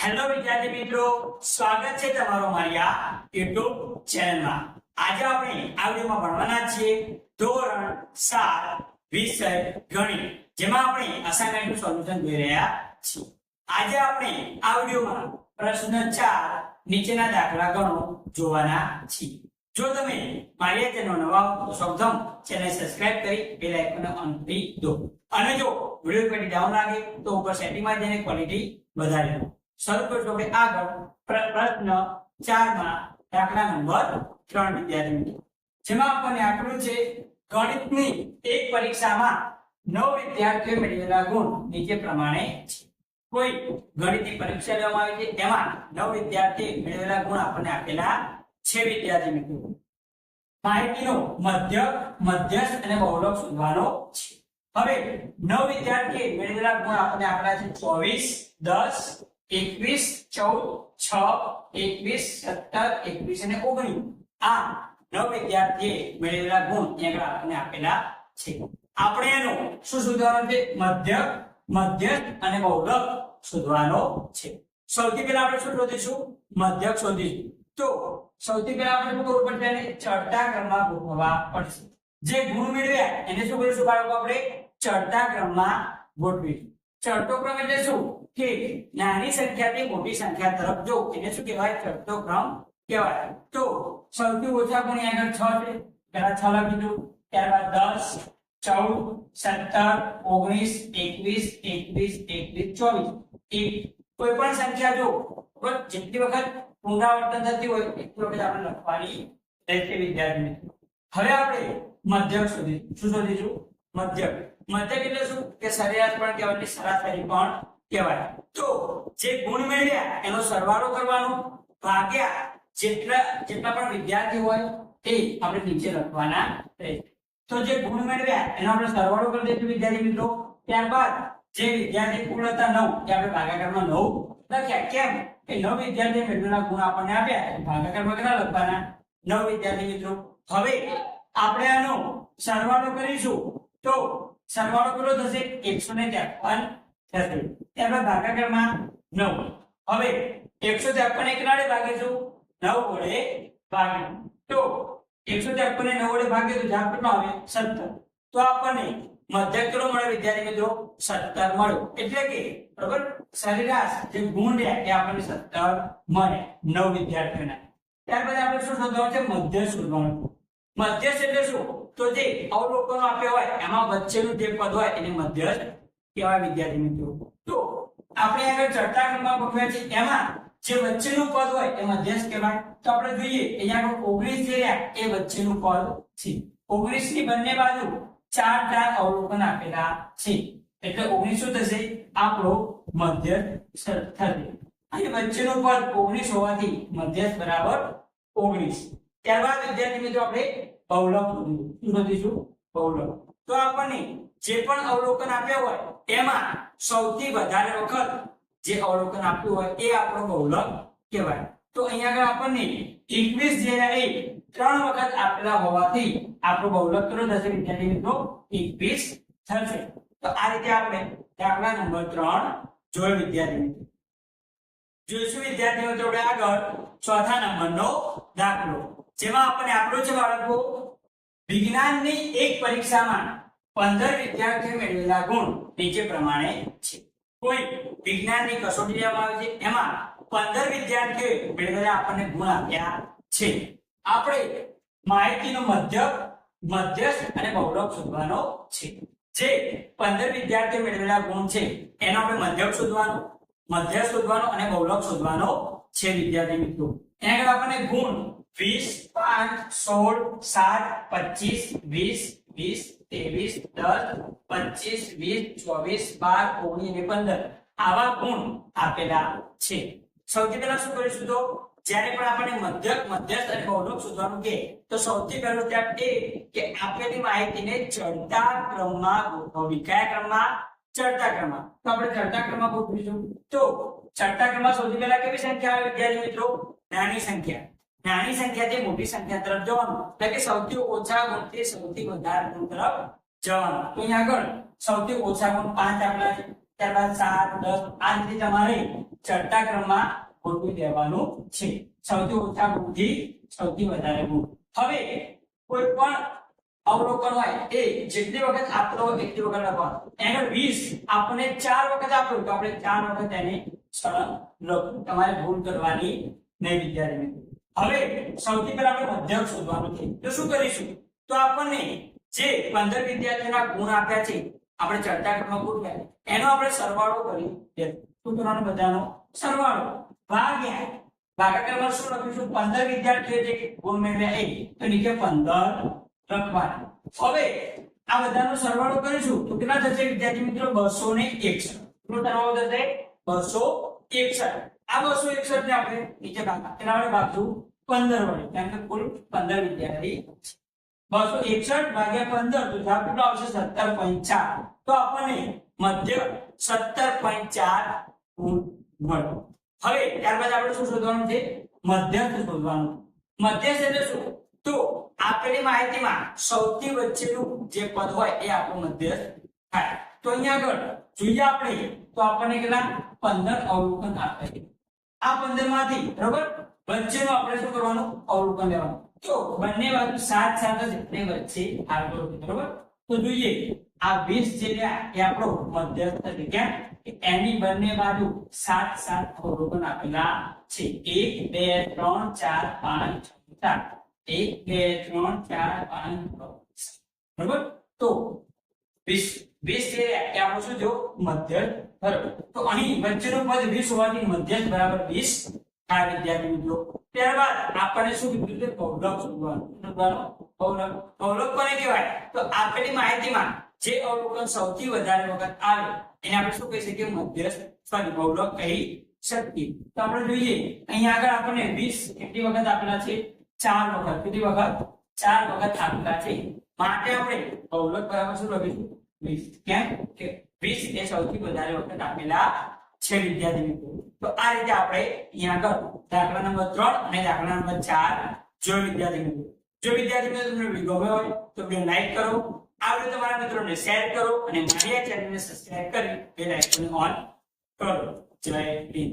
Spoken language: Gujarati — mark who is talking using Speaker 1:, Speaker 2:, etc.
Speaker 1: હેલો વિદ્યાર્થી મિત્રો, સ્વાગત છે તમારો મારી આ YouTube ચેનલમાં આજે આપણે આ વિડિયોમાં ભણવાના છીએ ધોરણ સાત વિષય ગણિત, જેમાં આપણે અસાઇનમેન્ટનું સોલ્યુશન જોઈ રહ્યા છીએ. આજે આપણે આ વિડિયોમાં પ્રશ્ન ચાર નીચેના દાખલા ગણો જોવાના છીએ. જો તમે મારી ચેનલ નવા તો સૌપ્રથમ ચેનલ સબસ્ક્રાઇબ કરી બેલ આઇકન ઓન કરી દો. અને જો વીડિયો ક્વોલિટી ડાઉન લાગે, તો ઉપર સેટિંગમાં જઈને ક્વોલિટી વધારી દો. શરૂ કરશું કે આગળ પ્ર- પ્રશ્ન ચારમાં દાખલા નંબર ત્રણ વિદ્યાર્થી મિત્રો જેમાં આપણને આપ્યું છે, ગણિતની એક પરીક્ષામાં નવ વિદ્યાર્થીઓ મેળવેલા ગુણ નીચે પ્રમાણે છે. કોઈ ગણિતની પરીક્ષા લેવામાં આવી છે, તેમાં નવ વિદ્યાર્થી મેળવેલા ગુણ આપણને આપેલા છે, વિદ્યાર્થી મિત્રો. માહિતીનો મધ્ય, મધ્યસ્થ અને બહુલક શોધવાનો છે. હવે નવ વિદ્યાર્થી મેળવેલા ગુણ આપણને આપેલા છે, ચોવીસ, દસ એકવીસ, ચૌદ, છ, એકવીસ, સત્તર, એકવીસ અને ઓગણીસ. આ નવ વિદ્યાર્થીએ મેળવેલા ગુણ આગળ આપણને આપેલા છે. આપણે એનો શું શોધવાનું છે? મધ્ય, મધ્યસ્થ અને બહુલક શોધવાનો છે. સૌથી પહેલા આપણે શું શોધીશું? મધ્યક શોધીશું. તો સૌથી પહેલા આપણે શું કરવું પડશે? એને ચડતા ક્રમમાં ગોઠવવા પડશે. જે ગુણ મેળવ્યા એને શું કરીશું બાળકો આપણે ચડતા ક્રમમાં ગોઠવીશું. ચડતો ક્રમ એટલે શું? કે નાની સંખ્યાથી મોટી સંખ્યા તરફ. જો, એને શું કહેવાય? ચડતો ક્રમ કહેવાય. તો સૌથી ઓછા પણ આગળ છ છે? પહેલા છ લખી દઉં. ત્યારબાદ દસ, ચૌદ, સત્તર, ઓગણીસ, એકવીસ એકવીસ એકવીસ, ચોવીસ. એક કોઈ પણ સંખ્યા જો? જેટલી વખત પુનરાવર્તન થતી હોય, એટલી વખત આપણે લખવાની રહેશે, વિદ્યાર્થી હવે આપણે મધ્યક સુધી, શું શોધીશું? મધ્યક મધ્યક એટલે શું? કે સરેરાશ પણ કહેવાય સરાસરી પણ કહેવાય. તો જે ગુણ મેળવ્યા, એનો સરવાળો કરવાનો. ભાગ્યા જેટલા જેટલા પણ વિદ્યાર્થી હોય તે આપણે નીચે લખવાના રહેશે તો જે ગુણ મેળવ્યા, એનો આપણે સરવાળો કરી દઈશું વિદ્યાર્થી મિત્રો. ત્યારબાદ જે વિદ્યાર્થી પૂર્ણતા નવ, એ આપણે ભાગાકારમાં નવ લખ્યા. કેમ? કે નવ વિદ્યાર્થી મેળવેલા ગુણ આપણને આપ્યા ભાગાકારમાં કેટલા લખવાના? નવ વિદ્યાર્થી મિત્રો. હવે આપણે આનો સરવાળો કરીશું. તો સરવાળો કેટલો થશે? એકસો ને ત્રેપન થશે. ત્યારબાદ ભાગાકારમાં નવ. હવે એકસો ત્રેપન એક નાડે ભાગીશું નવ વડે ભાગી તો એકસો ત્રેપન ને નવ વડે ભાગીએ તો જવાબ કેટલો આવે? સત્તર. તો આપણને મધ્યક મળે વિદ્યાર્થી મિત્રો? સત્તર મળ્યો એટલે કે, બરોબર? સરેરાશ જે ગુણ રહ્યા એ આપણને સત્તર મળે નવ વિદ્યાર્થીઓના. ત્યારબાદ આપણે શું શોધવાનું છે? મધ્ય શોધવાનું. મધ્યસ્થ એટલે શું? તો જે અવલોકનો આપ્યા હોય, એમાં વચ્ચેનું જે પદ હોય, એને મધ્યસ્થ કહેવાય વિદ્યાર્થી મિત્રો. તો આપણે આગળ ચડતા ક્રમમાં ગોઠવ્યા છે એમાં જે વચ્ચેનું પદ હોય, એ મધ્યસ્થ કહેવાય. તો આપણે જોઈએ, અહીંયા આગળ ઓગણીસ જે રહ્યા, એ વચ્ચેનું પદ છે. ઓગણીસની બંને બાજુ ચાર ચાર અવલોકન આપેલા છે. એટલે ઓગણીસ શું થશે? આપણો મધ્યસ્થ થશે. અહીં વચ્ચેનું પદ ઓગણીસ હોવાથી મધ્યસ્થ બરાબર ઓગણીસ. ત્યારબાદ વિદ્યાર્થી મિત્રો, આપણે શોધીશું શું શોધીશું આપણને જે પણ અવલોકન આપ્યા હોય, એમાં સૌથી વધારે વખત જે અવલોકન આપ્યું હોય, એ આપણો બહુલક કહેવાય. તો અહીંયા આગળ આપણને એકવીસ જેના એક ત્રણ વખત આપેલા હોવાથી આપણો બહુલક કેટલો થશે વિદ્યાર્થી મિત્રો. એકવીસ થશે. તો આ રીતે આપણે દાખલા નંબર ત્રણ જોયો વિદ્યાર્થી મિત્રો. જોઈશું વિદ્યાર્થી મિત્રો આગળ ચોથા નંબરનો દાખલો. જેમાં આપણને આપણો જે બાળકો વિજ્ઞાનની એક પરીક્ષામાં પંદર વિદ્યાર્થીઓ મેળવેલા ગુણ નીચે પ્રમાણે છે. કોઈ વિજ્ઞાનની કસોટી લેવામાં આવે છે, એમાં પંદર વિદ્યાર્થીઓ મેળવેલા આપણને ગુણ આપ્યા છે. આપણે માહિતીનો મધ્ય મધ્યસ્થ અને બહુલક શોધવાનો છે. જે પંદર વિદ્યાર્થીઓ મેળવેલા ગુણ છે, એનો આપણે મધ્યક શોધવાનો મધ્ય શોધવાનો અને બહુલક શોધવાનો છે, વિદ્યાર્થી મિત્રો. એના આપણને ગુણ વીસ, પાંચ, સોળ, સાત, પચીસ, વીસ વીસ, ત્રેવીસ, દસ, પચીસ, વીસ, ચોવીસ, બાર, ઓગણીસ અને પંદર. આવા ગુણ આપેલા છે. સૌથી પહેલા શું કરીશું તો, જ્યારે પણ આપણે મધ્યક, મધ્યસ્થ અને બહુલોક શોધવાનું કે તો સૌથી પહેલું સ્ટેપ એ કે આપેલી માહિતીને ચડતા ક્રમમાં ગોઠવવી કયા ક્રમમાં, ચડતા ક્રમમાં. તો આપણે ચડતા ક્રમમાં ગોઠવીશું. તો ચડતા ક્રમમાં સૌથી પહેલા કેવી સંખ્યા આવે વિદ્યાર્થી મિત્રો? નાની સંખ્યા. નાની સંખ્યાથી મોટી સંખ્યા તરફ જવાનું. એટલે કે સૌથી ઓછા ગુણથી સૌથી વધારે ગુણ તરફ જવાનું. અહીંયા આગળ સૌથી ઓછા ગુણ પાંચ આપેલા છે. ત્યારબાદ સાત, દસ, આ રીતે તમારે ચડતા ક્રમમાં ગોઠવી દેવાનું છે. સૌથી ઓછા ગુણથી સૌથી વધારે ગુણ. હવે કોઈ પણ અવલોકન હોય એ જેટલી વખત આપતો એટલી વખત લખવાનું. એનો વીસ આપણે ચાર વખત આપ્યું તો આપણે ચાર વખત એને સરળ લખવું. તમારે ભૂલ કરવાની નહીં વિદ્યાર્થી હવે સૌથી પહેલા આપણે મધ્યક શોધવાનું છે. તો શું કરીશું? તો આપણને જે 15 વિદ્યાર્થીઓના ગુણ આપ્યા છે, આપણે ચર્ચા ક્રમમાં ગોઠવ્યા એનો આપણે સરવાળો કરી દે શું કરવાનો બધાનો? સરવાળો. ભાગ્યા ભાગાકારમાં શું લખીશું? 15 વિદ્યાર્થીઓ જે ગુણ મેળવ્યા એ તો નીચે 15 લખવાના. હવે આ બધાનો સરવાળો કરીશું, તો કેટલા થશે વિદ્યાર્થી મિત્રો? 261 તો સરવાળો થશે? 261 આ 261 ને આપણે ભાગા એના વડે ભાગશું 15 વડે કેમ કે કુલ 15 વિદ્યાર્થી. 261 ભાગ્યા 15 તો જવાબ કેટલો આવશે 17.4 તો આપણને મધ્ય 17.4 ગુણ મળ્યો. હવે ત્યારબાદ આપણે શું શોધવાનું છે? મધ્યસ્થ શોધવાનું. મધ્યસ્થ એટલે શું? તો આપેલી માહિતીમાં સૌથી વચ્ચેનું જે પદ હોય એ આપણું મધ્યસ્થ થાય. તો અહીંયા આગળ જોઈએ આપણે, તો આપણને કેટલા? 15 અવલોકન આપે આ 15 માંથી બરોબર? વચ્ચેનું આપણે શું કરવાનું? અવલોકન લેવાનું તો બંને બાજુ સાત સાત જ એટલે વચ્ચે આગળ બરોબર? તો જોઈએ, આ 20 જે રહ્યા એ આપણો મધ્યસ્થ કે એની બંને બાજુ સાત સાત અવલોકન આપેલા છે. એક, બે, ત્રણ, ચાર, પાંચ, છ, સાત. એક, બે, ત્રણ, ચાર, પાંચ, છ, સાત. બરોબર? તો 20 20 છે રહ્યા એ આપણો શું થયો મધ્યસ્થ બરોબર તો અહીં વચ્ચેનું પદ 20 હોવાથી મધ્યસ્થ બરાબર 20 આ વિદ્યાર્થી મિત્રો, ત્યારબાદ આપણને શું કીધું કે પૌલક શોધવાનું. પૌલક પૌલક કહેવાય? તો આપેલી માહિતીમાં જે અવલોકન સૌથી વધારે વખત આવે, એને આપણે શું કહી શકીએ? મધ્યસ્થ સોરી પૌલક કહી શકીએ. તો આપણે જોઈએ અહીંયા આગળ આપણને 20 કેટલી વખત આપેલા છે? ચાર વખત. કેટલી વખત? ચાર વખત આપેલા છે. માટે આપણે પૌલક બરાબર શું લખીશું? 20 કેમ? કે 20 એ સૌથી વધારે વખત આપેલા છે વિદ્યાર્થી તો આ રીતે આપણે અહીંયા આગળ દાખલા નંબર ત્રણ અને દાખલા નંબર ચાર જો વિદ્યાર્થી જો વિદ્યાર્થી તમને વીડિયો હોય તો વીડિયો લાઈક કરો. આ વીડિયો તમારા મિત્રોને શેર કરો અને મારી આ ચેનલને સબસ્ક્રાઇબ કરી બેલ આઇકોન ઓન કરો. જય હિન્દ.